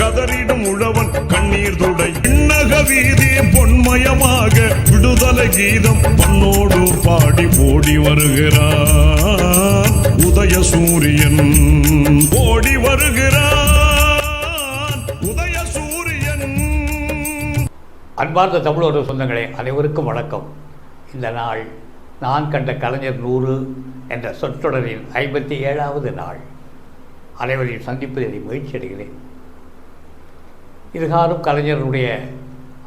கதறிடும் உடவன் கண்ணீர் தொட விண்ணக வீதி பொன்மயமாக விடுதலை கீதம் பண்ணோடு பாடி ஓடி வருகிறான் உதய சூரியன் ஓடி வருகிறான் உதய சூரியன். அன்பார்ந்த தமிழோட சொந்தங்களே அனைவருக்கும் வணக்கம். இந்த நாள் நான் கண்ட கலைஞர் நூறு என்ற சொற்றொடரின் ஐம்பத்தி ஏழாவது நாள். அனைவரையும் சந்திப்பதில் மகிழ்ச்சி அடைகிறேன். இருகாலும் கலைஞருடைய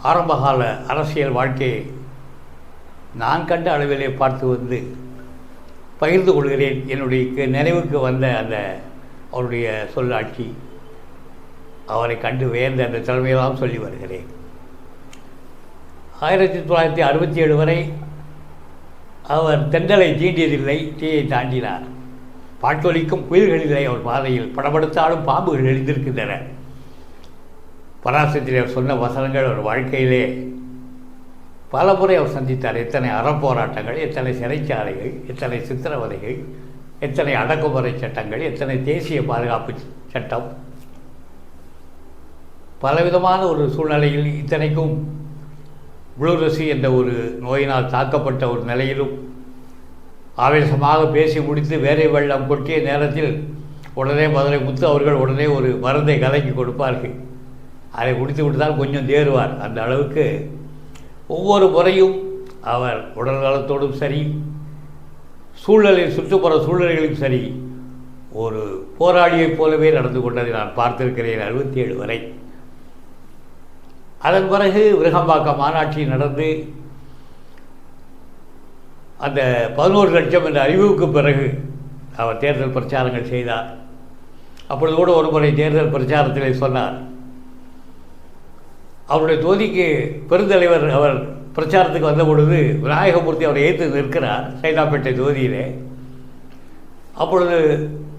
ஆரம்பகால அரசியல் வாழ்க்கையை நான் கண்ட அளவிலே பார்த்து வந்து பகிர்ந்து கொள்கிறேன். என்னுடைய க- நினைவுக்கு வந்த அந்த அவருடைய சொல்லாட்சி அவரை கண்டு வேந்த அந்த தலைமையெல்லாம் சொல்லி வருகிறேன். ஆயிரத்தி தொள்ளாயிரத்தி அறுபத்தி ஏழு வரை அவர் தெண்டலை தீண்டியதில்லை தீயை தாண்டினார். பாட்டொலிக்கும் குயில்களில்லை அவர் பாதையில் படப்படுத்தாலும் பாம்புகள் எழுந்திருக்கின்றன பராசத்திரியர் சொன்ன வசனங்கள் அவர் வாழ்க்கையிலே பல முறை அவர் சந்தித்தார். எத்தனை அறப்போராட்டங்கள் எத்தனை சிறைச்சாலைகள் எத்தனை சித்திரவதைகள் எத்தனை அடக்குமுறை சட்டங்கள் எத்தனை தேசிய பாதுகாப்பு சட்டம். பலவிதமான ஒரு சூழ்நிலையில் இத்தனைக்கும் புளூரசி என்ற ஒரு நோயினால் தாக்கப்பட்ட ஒரு நிலையிலும் ஆவேசமாக பேசி முடித்து வேலை வெள்ளம் கொட்டிய நேரத்தில் உடனே மதுரை முத்து அவர்கள் உடனே ஒரு மருந்தை கலக்கி கொடுப்பார்கள். அதை குடித்து விட்டுதான் கொஞ்சம் தேறுவார். அந்த அளவுக்கு ஒவ்வொரு முறையும் அவர் உடல் நலத்தோடும் சரி சூழலில் சுற்றுப்புற சூழ்நிலைகளும் சரி ஒரு போராளியைப் போலவே நடந்து கொண்டதை நான் பார்த்திருக்கிறேன் அறுபத்தி ஏழு வரை. அதன் பிறகு விருகம்பாக்கம் மாநாட்சி நடந்து அந்த பதினோரு லட்சம் என்ற அறிவுக்கு பிறகு அவர் தேர்தல் பிரச்சாரங்கள் செய்தார். அப்பொழுது கூட ஒரு முறை தேர்தல் பிரச்சாரத்திலே சொன்னார் அவருடைய தோதிக்கு பெருந்தலைவர் அவர் பிரச்சாரத்துக்கு வந்த பொழுது விநாயகமூர்த்தி அவரை ஏற்று நிற்கிறார் சைதாப்பேட்டை ஜோதியிலே அப்பொழுது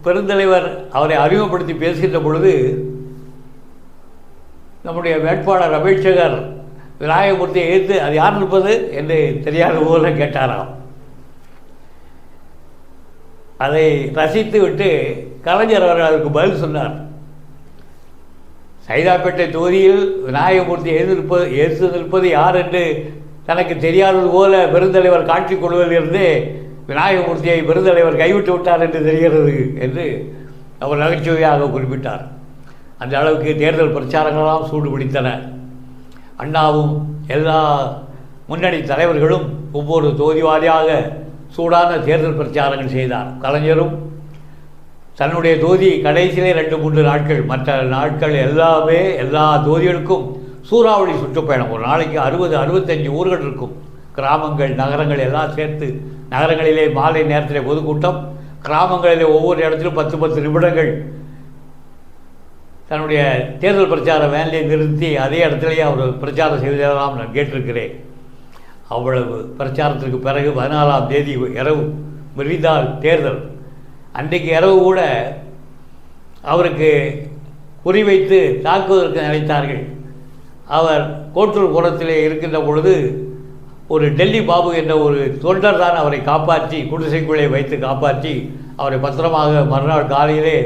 பெருந்தலைவர் அவரை அறிமுகப்படுத்தி பேசுகின்ற பொழுது நம்முடைய வேட்பாளர் அபேட்சகர் விநாயகமூர்த்தியை ஏற்று அது யார் இருப்பது என்று தெரியாத ஊரில் கேட்டாராம். அதை ரசித்து விட்டு கலைஞர் அவர்கள் அதற்கு பதில் சொன்னார். சைதாப்பேட்டை தொகுதியில் விநாயகமூர்த்தி எதிர்ப்பது எதிர்த்து நிற்பது யார் என்று தனக்கு தெரியாதது போல பெருந்தலைவர் காட்டிக் கொள்வதிலிருந்து விநாயகமூர்த்தியை பெருந்தலைவர் கைவிட்டு விட்டார் என்று தெரிகிறது என்று அவர் நகைச்சுவையாக குறிப்பிட்டார். அந்த அளவுக்கு தேர்தல் பிரச்சாரங்களெல்லாம் சூடு பிடித்தன அண்ணாவும் எல்லா முன்னணி தலைவர்களும் ஒவ்வொரு தொகுதிவாரியாக சூடான தேர்தல் பிரச்சாரங்கள் செய்தார். கலைஞரும் தன்னுடைய தோதி கடைசியிலே ரெண்டு மூன்று நாட்கள் மற்ற நாட்கள் எல்லாமே எல்லா தோதிகளுக்கும் சூறாவளி சுற்றுப்பயணம். ஒரு நாளைக்கு அறுபது அறுபத்தஞ்சு ஊர்கள் இருக்கும். கிராமங்கள் நகரங்கள் எல்லாம் சேர்த்து நகரங்களிலே மாலை நேரத்தில் பொதுக்கூட்டம். கிராமங்களிலே ஒவ்வொரு இடத்திலும் பத்து பத்து நிமிடங்கள். தன்னுடைய தேர்தல் பிரச்சார வேலையை நிறுத்தி அதே இடத்துலையே அவர் பிரச்சாரம் செய்ததெல்லாம் நான் கேட்டிருக்கிறேன். அவ்வளவு பிரச்சாரத்திற்கு பிறகு பதினாலாம் தேதி இரவு விரிந்தால் தேர்தல். அன்றைக்கு இரவு கூட அவருக்கு குறிவைத்து தாக்குவதற்கு நினைத்தார்கள். அவர் கோட்டூர் புறத்திலே இருக்கின்ற பொழுது ஒரு டெல்லி பாபு என்ற ஒரு தொண்டர் தான் அவரை காப்பாற்றி குடிசைக்குள்ளே வைத்து காப்பாற்றி அவரை பத்திரமாக மறுநாள் காலையிலே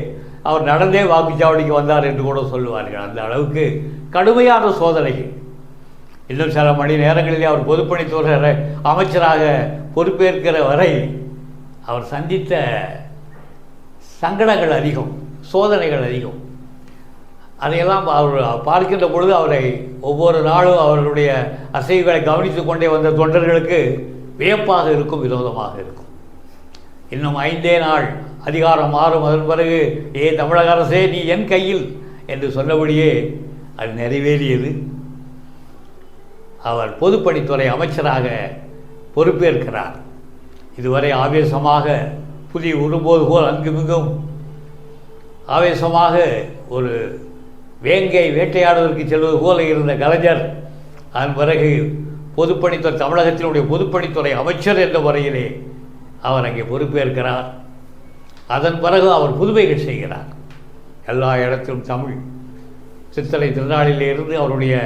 அவர் நடந்தே வாக்குச்சாவடிக்கு வந்தார் என்று கூட சொல்லுவார்கள். அந்த அளவுக்கு கடுமையான சோதனை. இன்னும் சில மணி நேரங்களிலே அவர் பொதுப்பணித்துறை அமைச்சராக பொறுப்பேற்கிற வரை அவர் சந்தித்த சங்கடங்கள் அதிகம் சோதனைகள் அதிகம். அதையெல்லாம் அவர் பார்க்கின்ற பொழுது அவரை ஒவ்வொரு நாளும் அவர்களுடைய அசைவுகளை கவனித்து கொண்டே வந்த தொண்டர்களுக்கு வியப்பாக இருக்கும் விரோதமாக இருக்கும். இன்னும் ஐந்தே நாள் அதிகாரம் மாறும் அதன் பிறகு ஏ தமிழக அரசே நீ என் கையில்? என்று சொன்னபடியே அது நிறைவேறியது. அவர் பொதுப்பணித்துறை அமைச்சராக பொறுப்பேற்கிறார். இதுவரை ஆவேசமாக புலி உரும்போது போல் அங்குமிங்கும் ஆவேசமாக ஒரு வேங்கை வேட்டையாடுவதற்கு செல்வது போல இருந்த கலைஞர் அதன் பிறகு பொதுப்பணித்துறை தமிழகத்தினுடைய பொதுப்பணித்துறை அமைச்சர் என்ற முறையிலே அவர் அங்கே பொறுப்பேற்கிறார். அதன் பிறகு அவர் புதுமைகள் செய்கிறார். எல்லா இடத்திலும் தமிழ் சித்தலை திருநாளிலிருந்து அவருடைய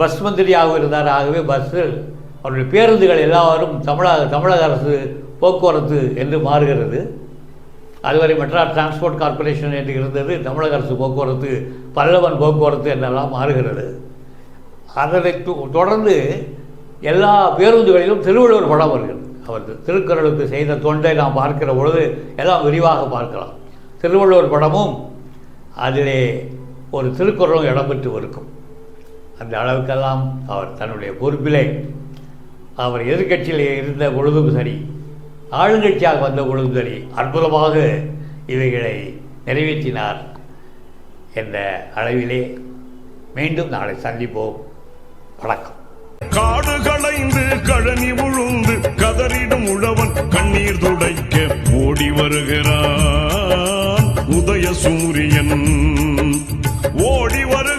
பஸ் மந்திரியாக இருந்தார். ஆகவே பஸ்ஸில் அவருடைய பேருந்துகள் எல்லாரும் தமிழக தமிழக அரசு போக்குவரத்து என்று மாறுகிறது. அதுவரை மெட்ராஸ் டிரான்ஸ்போர்ட் கார்ப்பரேஷன் என்று இருந்தது தமிழக அரசு போக்குவரத்து பல்லவன் போக்குவரத்து என்றெல்லாம் மாறுகிறது. அதனை தொ- தொடர்ந்து எல்லா பேருந்துகளிலும் திருவள்ளுவர் படம் வருகிறது. அவர் திருக்குறளுக்கு செய்த தொண்டை நாம் பார்க்கிற பொழுது எல்லாம் விரிவாக பார்க்கலாம். திருவள்ளுவர் படமும் அதிலே ஒரு திருக்குறளும் இடம்பெற்று இருக்கும். அந்த அளவுக்கெல்லாம் அவர் தன்னுடைய பொறுப்பிலே அவர் எதிர்க்கட்சியில் இருந்த பொழுதும் சரி ஆளுங்கட்சியாக வந்த பொழுதும் சரி அற்புதமாக இவைகளை நிறைவேற்றினார் என்ற அளவிலே மீண்டும் நாளை சந்திப்போம். வணக்கம். காடு களைந்து கழனி உழுந்து கதறிடும் உழவன் கண்ணீர் துடைக்க ஓடி வருகிறான். உதய சூரியன் ஓடி வருகிறான்.